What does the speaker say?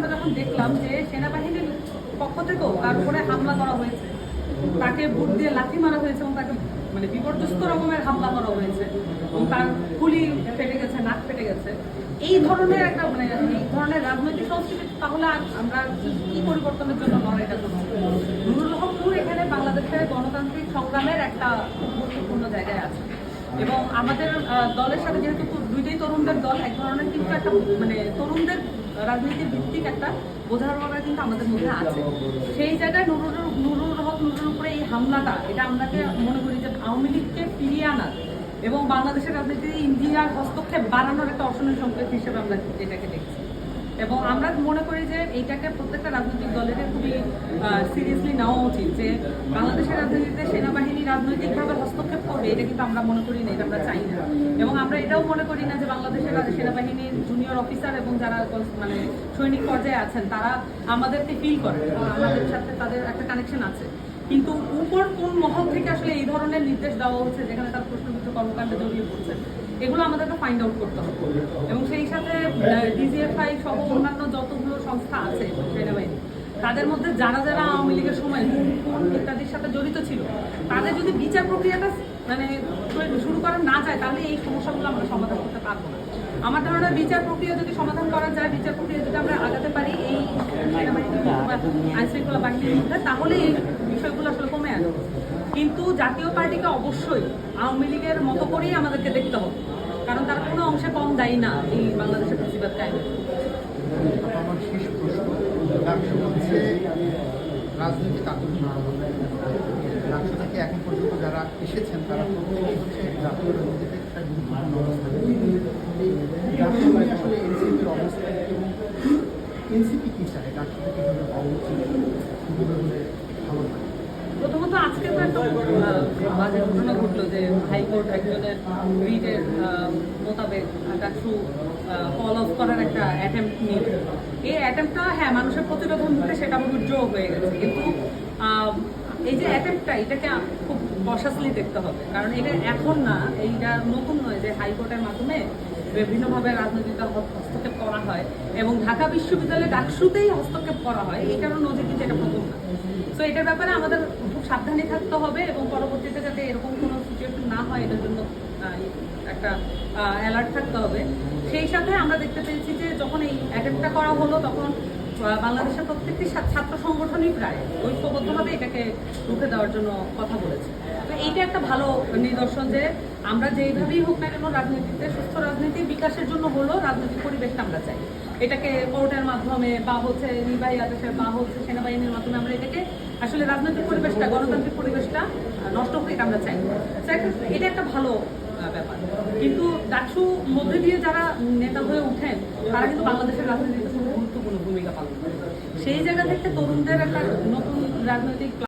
আমরা যখন দেখলাম যে সেনাবাহিনীর পক্ষ থেকেও তার উপরে হামলা করা হয়েছে, তাকে বুট দিয়ে লাথি মারা হয়েছে এবং তাকে মানে বিপর্যস্ত রকমের হামলা করা হয়েছে এবং তার খুলি ফেটে গেছে, নাক ফেটে গেছে। এই ধরনের একটা মানে এই ধরনের রাজনৈতিক সংস্কৃতি, তাহলে আমরা কি পরিবর্তনের জন্য লড়াইটা করছি নুরুল হক এখানে বাংলাদেশের গণতান্ত্রিক সংগ্রামের একটা গুরুত্বপূর্ণ জায়গায় আছে। এবং আমাদের দলের সাথে যেহেতু দুইটাই তরুণদের দল, এক ধরনের কিন্তু একটা মানে তরুণদের রাজনীতির ভিত্তিক একটা বোঝাপড়া কিন্তু আমাদের মধ্যে আছে। সেই জায়গায় নুরুল নুরুল হক নুরুল উপরে এই হামলাটা, এটা আমরাকে মনে করি যে আওয়ামী লীগকে ফিরিয়ে আনার এবং বাংলাদেশের রাজনীতিতে ইন্ডিয়ার হস্তক্ষেপ বাড়ানোর একটা অসনের সংকেত হিসেবে আমরা এটাকে দেখছি। এবং আমরা মনে করি যে এইটাকে প্রত্যেকটা রাজনৈতিক দলের খুবই সিরিয়াসলি নেওয়া উচিত যে বাংলাদেশের রাজনীতিতে সেনাবাহিনী রাজনৈতিকভাবে করবে এটা কিন্তু আমরা মনে করি না, এটা আমরা চাই না। এবং আমরা এটাও মনে করি না যে বাংলাদেশের সেনাবাহিনীর জুনিয়র অফিসার এবং যারা মানে সৈনিক পর্যায়ে আছেন, তারা আমাদেরকে ফিল করে আমাদের সাথে তাদের একটা কানেকশন আছে। কিন্তু উপর কোন মহল থেকে আসলে এই ধরনের নির্দেশ দেওয়া হচ্ছে, যেখানে তার প্রশ্নবিদ্ধ কর্মকাণ্ডে জড়িয়ে পড়ছে, এগুলো আমাদেরকে ফাইন্ড আউট করতে হবে। এবং সেই সাথে ডিজিএফআই সহ অন্যান্য যতগুলো সংস্থা আছে সেনাবাহিনী, তাদের মধ্যে যারা যারা আওয়ামী লীগের সময় ইত্যাদির সাথে জড়িত ছিল, তাদের যদি বিচার প্রক্রিয়াটা মানে শুরু করা না যায়, তাহলে এই সমস্যাগুলো আমরা সমাধান করতে পারব না। আমার ধারণা বিচার প্রক্রিয়া যদি সমাধান করা যায়, বিচার প্রক্রিয়া যদি আমরা আগাতে পারি, এই আইন শৃঙ্খলা বাহিনীর মধ্যে, তাহলে এই বিষয়গুলো আসলে কমে আসবে। কিন্তু জাতীয় পার্টিকে অবশ্যই আওয়ামী লীগের মতো করেই আমাদেরকে দেখতে হবে, কারণ তারা কোনো অংশে কম দায়ী না এই বাংলাদেশের প্রতিবাদ কায়েমের আমার ডাকসু থেকে এখন পর্যন্ত যারা এসেছেন, তারা জাতীয় রাজনীতিতে এনসিপি চায়? উচিত ভালো প্রথমত আজকে তো একটা বাজে ঘটনা ঘটলো যে হাইকোর্ট একজনের রিটের মোতাবেক একটা ডাকসু ফল অফ করার একটা অ্যাটেম্প নিল। এই অ্যাটেম্পটা হ্যাঁ মানুষের প্রতিরোধের মুখে সেটা উজ্জ্বল হয়ে গেছে। কিন্তু এই যে অ্যাটেম্পটা এটাকে খুব কশাসলি দেখতে হবে। কারণ এটা এখন না, এইটা নতুন নয় যে হাইকোর্টের মাধ্যমে বিভিন্নভাবে রাজনৈতিক হস্তক্ষেপ করা হয় এবং ঢাকা বিশ্ববিদ্যালয়ে ডাকসুতেই হস্তক্ষেপ করা হয়। এটারও নজির কিন্তু এটা প্রথম না। তো এটার ব্যাপারে আমাদের খুব সাবধানে থাকতে হবে এবং পরবর্তীতে যাতে এরকম কোনো সিচুয়েশন না হয়, এটার জন্য একটা অ্যালার্ট থাকতে হবে। সেই সাথে আমরা দেখতে পেয়েছি যে যখন এই অ্যাটেম্পটা করা হলো, তখন বাংলাদেশের প্রত্যেকটি ছাত্র সংগঠনই প্রায় ঐক্যবদ্ধভাবে এটাকে রুখে দেওয়ার জন্য কথা বলেছে। তো এইটা একটা ভালো নিদর্শন যে আমরা যেইভাবেই হোক না কেন রাজনীতিতে, সুস্থ রাজনীতির বিকাশের জন্য হলো রাজনৈতিক পরিবেশটা আমরা চাই। এটাকে কোর্টের মাধ্যমে বা হচ্ছে নির্বাহী আদেশের বা হচ্ছে সেনাবাহিনীর মাধ্যমে আমরা এটাকে আসলে রাজনৈতিক পরিবেশটা, গণতান্ত্রিক পরিবেশটা নষ্ট হোক এটা আমরা চাই। এটা একটা ভালো ব্যাপার। কিন্তু ডাকসু মধ্যে দিয়ে যারা নেতা হয়ে উঠেন তারা কিন্তু বাংলাদেশের রাজনীতিতে খুব গুরুত্বপূর্ণ ভূমিকা পালন করে সেই জায়গা থেকে তরুণদের একটা নতুন রাজনৈতিক